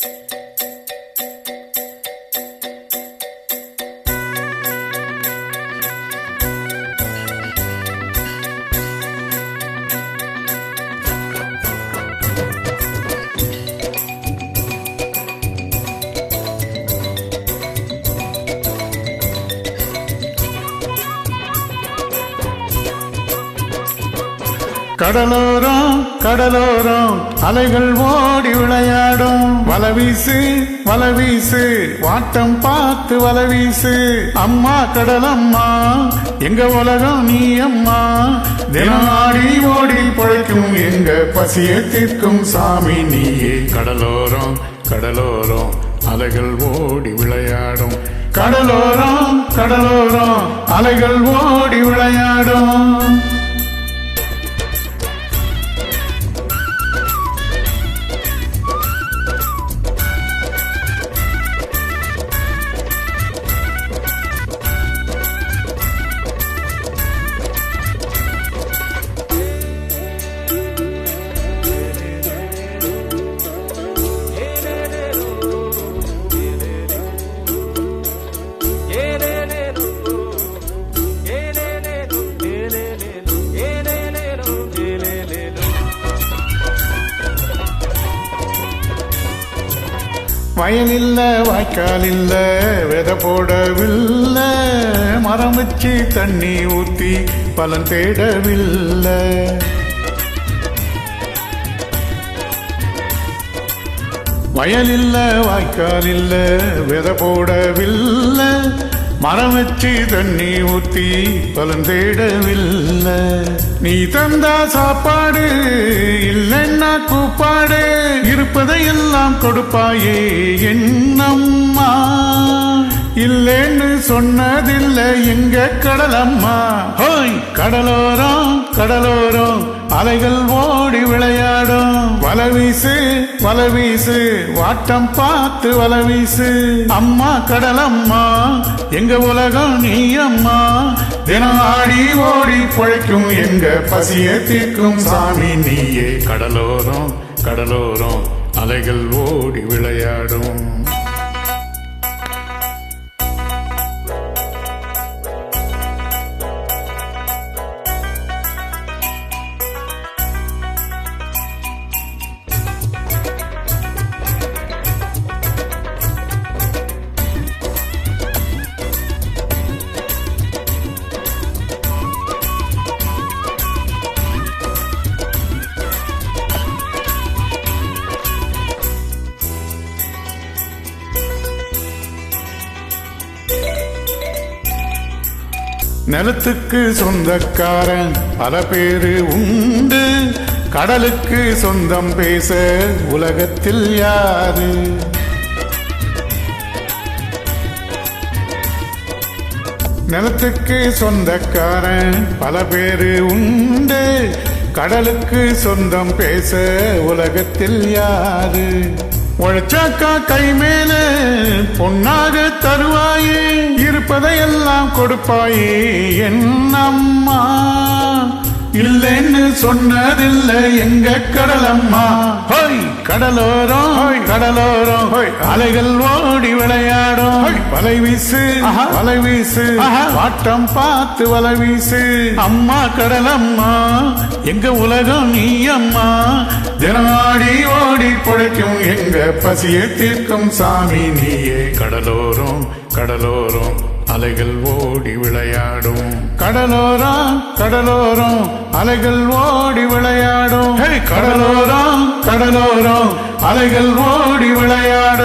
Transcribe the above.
Thank you. கடலோரம் கடலோரம் அலைகள் ஓடி விளையாடும். வலவீசு வலவீசு வாட்டம் பார்த்து வலவீசு. அம்மா கடலம்மா எங்க உலகம் நீ அம்மா. தினமாடி ஓடி பழைக்கும் எங்க பசிய தீர்க்கும் சாமி நீயே. கடலோரம் கடலோரம் அலைகள் ஓடி விளையாடும். கடலோரம் கடலோரம் அலைகள் ஓடி விளையாடும். வயலில்ல வாய்க்கால் இல்ல விதை போடவில்லை. மரம் வச்சு தண்ணி ஊத்தி பலன் தேடவில்லை. வயலில்ல வாய்க்கால் இல்ல விதை போடவில்லை. மரம் வச்சு தண்ணி ஊத்தி பலன் தேடவில்லை நீ தந்தா சாப்பாடு இல்லைன்னா கூப்பாடு. இருப்பதையெல்லாம் கொடுப்பாயே என்னம்மா இல்லைன்னு சொன்னதில்லை எங்க கடலம்மா. ஹோய் கடலோரம் கடலோரம். அலைகள் ஓடி விளையாடும். வலவீசு வலவீசு வாட்டம் பார்த்து வலவீசு. அம்மா கடலம்மா எங்க உலகம் நீ அம்மா தினம் ஆடி ஓடி பழைக்கும் எங்க பசிய தீர்க்கும் சாமி நீயே. கடலோரம் கடலோரம் அலைகள் ஓடி விளையாடும். நிலத்துக்கு சொந்தக்காரன் பல பேரு உண்டு. கடலுக்கு சொந்தம் பேச உலகத்தில் யாரு? நிலத்துக்கு சொந்தக்காரன் பல பேரு உண்டு. கடலுக்கு சொந்தம் பேச உலகத்தில் யாரு? உழைச்சாக்கா கை மேல பொன்னாக தருவாயே. இருப்பதையெல்லாம் கொடுப்பாயே என் அம்மா. இல்லைன்னு சொன்னதில்லை எங்க கடலம்மா. ஹோய் கடலோரம் ஹோய் கடலோரம். ஹோய். அலைகள் ஓடி விளையாடும். வலை வீசு வலை வீசு. வாட்டம் பார்த்து வலை வீசு. அம்மா கடலம்மா எங்க உலகம் நீ அம்மா. தினமாடி ஓடி பிழைக்கும் எங்க பசியை தீர்க்கும் சாமி நீயே. கடலோரம் கடலோரம். அலைகள் ஓடி விளையாடும். கடலோரம் கடலோரம் அலைகள் ஓடி விளையாடும். கடலோரம் கடலோரம் அலைகள் ஓடி விளையாடும்.